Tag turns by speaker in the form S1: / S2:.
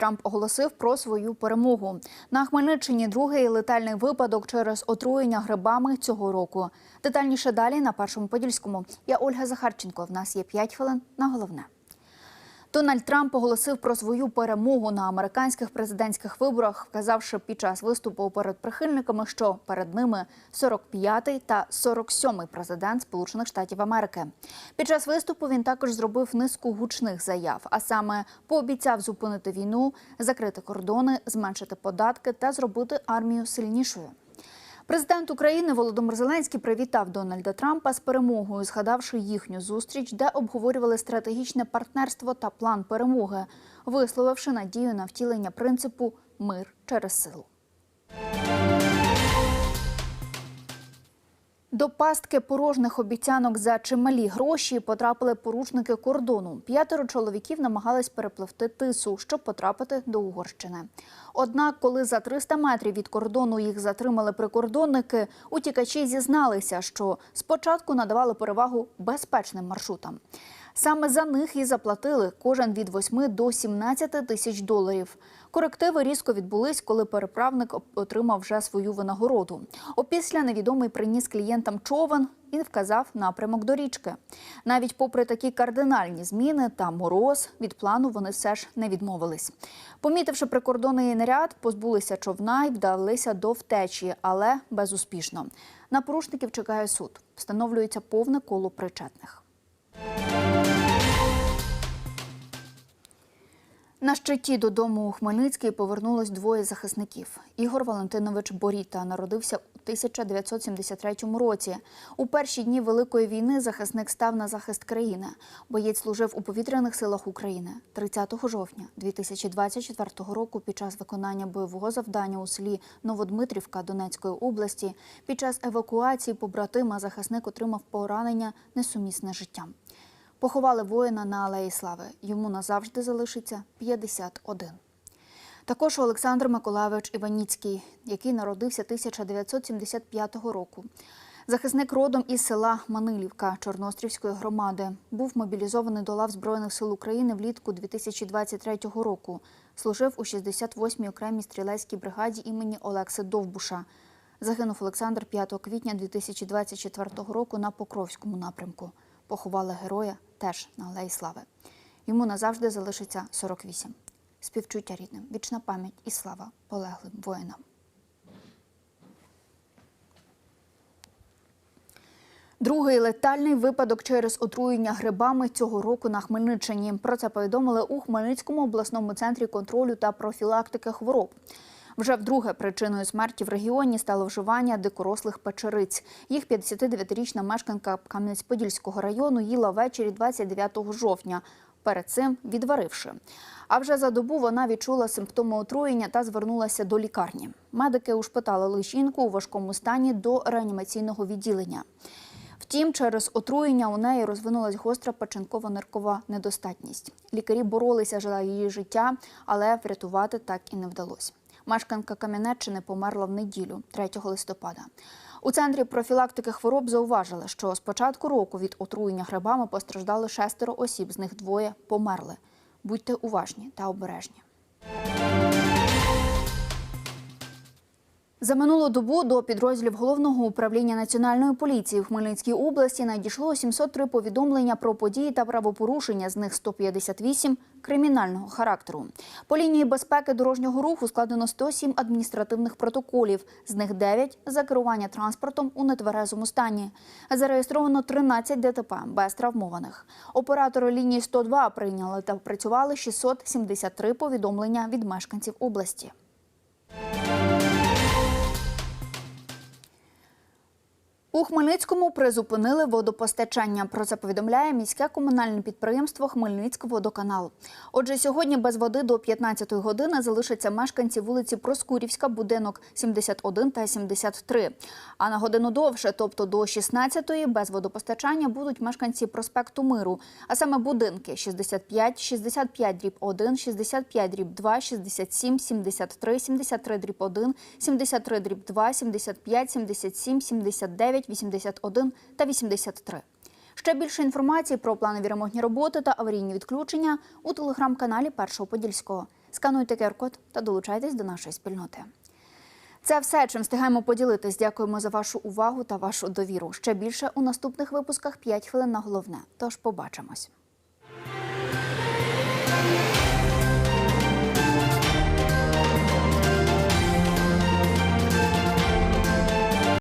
S1: Трамп оголосив про свою перемогу. На Хмельниччині другий летальний випадок через отруєння грибами цього року. Детальніше далі на першому подільському. Я Ольга Захарченко. В нас є 5 хвилин на головне. Дональд Трамп оголосив про свою перемогу на американських президентських виборах, вказавши під час виступу перед прихильниками, що перед ними 45-й та 47-й президент Сполучених Штатів Америки. Під час виступу він також зробив низку гучних заяв, а саме пообіцяв зупинити війну, закрити кордони, зменшити податки та зробити армію сильнішою. Президент України Володимир Зеленський привітав Дональда Трампа з перемогою, згадавши їхню зустріч, де обговорювали стратегічне партнерство та план перемоги, висловивши надію на втілення принципу мир через силу. До пастки порожніх обіцянок за чималі гроші потрапили порушники кордону. П'ятеро чоловіків намагались перепливти тису, щоб потрапити до Угорщини. Однак, коли за 300 метрів від кордону їх затримали прикордонники, утікачі зізналися, що спочатку надавали перевагу безпечним маршрутам. Саме за них і заплатили кожен від 8 до 17 тисяч доларів. Корективи різко відбулись, коли переправник отримав вже свою винагороду. Опісля невідомий приніс клієнтам човен і вказав напрямок до річки. Навіть попри такі кардинальні зміни та мороз, від плану вони все ж не відмовились. Помітивши прикордонний наряд, позбулися човна і вдалися до втечі, але безуспішно. На порушників чекає суд. Встановлюється повне коло причетних. На щиті додому у Хмельницький повернулось двоє захисників. Ігор Валентинович Боріта народився у 1973 році. У перші дні Великої війни захисник став на захист країни. Боєць служив у повітряних силах України 30 жовтня 2024 року. Під час виконання бойового завдання у селі Новодмитрівка Донецької області. Під час евакуації побратима захисник отримав поранення несумісне з життям. Поховали воїна на Алеї Слави. Йому назавжди залишиться 51. Також Олександр Миколайович Іваніцький, який народився 1975 року. Захисник родом із села Манилівка Чорнострівської громади. Був мобілізований до лав Збройних сил України влітку 2023 року. Служив у 68-й окремій стрілецькій бригаді імені Олекси Довбуша. Загинув Олександр 5 квітня 2024 року на Покровському напрямку. Поховали героя теж на Алеї Слави. Йому назавжди залишиться 48. Співчуття рідним, вічна пам'ять і слава полеглим воїнам. Другий летальний випадок через отруєння грибами цього року на Хмельниччині. Про це повідомили у Хмельницькому обласному центрі контролю та профілактики хвороб. Вже вдруге причиною смерті в регіоні стало вживання дикорослих печериць. Їх 59-річна мешканка Кам'янець-Подільського району їла ввечері 29 жовтня. Перед цим відваривши. А вже за добу вона відчула симптоми отруєння та звернулася до лікарні. Медики ушпиталили жінку у важкому стані до реанімаційного відділення. Втім, через отруєння у неї розвинулась гостра печінково-ниркова недостатність. Лікарі боролися за її життя, але врятувати так і не вдалося. Мешканка Кам'янеччини померла в неділю, 3 листопада. У центрі профілактики хвороб зауважили, що з початку року від отруєння грибами постраждали шестеро осіб, з них двоє померли. Будьте уважні та обережні. За минулу добу до підрозділів головного управління національної поліції в Хмельницькій області надійшло 703 повідомлення про події та правопорушення, з них 158 кримінального характеру. По лінії безпеки дорожнього руху складено 107 адміністративних протоколів, з них 9 за керування транспортом у нетверезому стані. Зареєстровано 13 ДТП без травмованих. Оператори лінії 102 прийняли та опрацювали 673 повідомлення від мешканців області. У Хмельницькому призупинили водопостачання. Про це повідомляє міське комунальне підприємство Хмельницькводоканал. Отже, сьогодні без води до 15 години залишаться мешканці вулиці Проскурівська, будинок 71 та 73. А на годину довше, тобто до 16-ї, без водопостачання будуть мешканці проспекту Миру, а саме будинки 65, 65 дріб 1, 65 дріб 2, 67, 73, 73 дріб 1, 73 дріб 2, 75, 77, 79, 81 та 83. Ще більше інформації про планові ремонтні роботи та аварійні відключення у телеграм-каналі Першого Подільського. Скануйте QR-код та долучайтесь до нашої спільноти. Це все, чим встигаємо поділитись. Дякуємо за вашу увагу та вашу довіру. Ще більше у наступних випусках 5 хвилин на головне. Тож побачимось.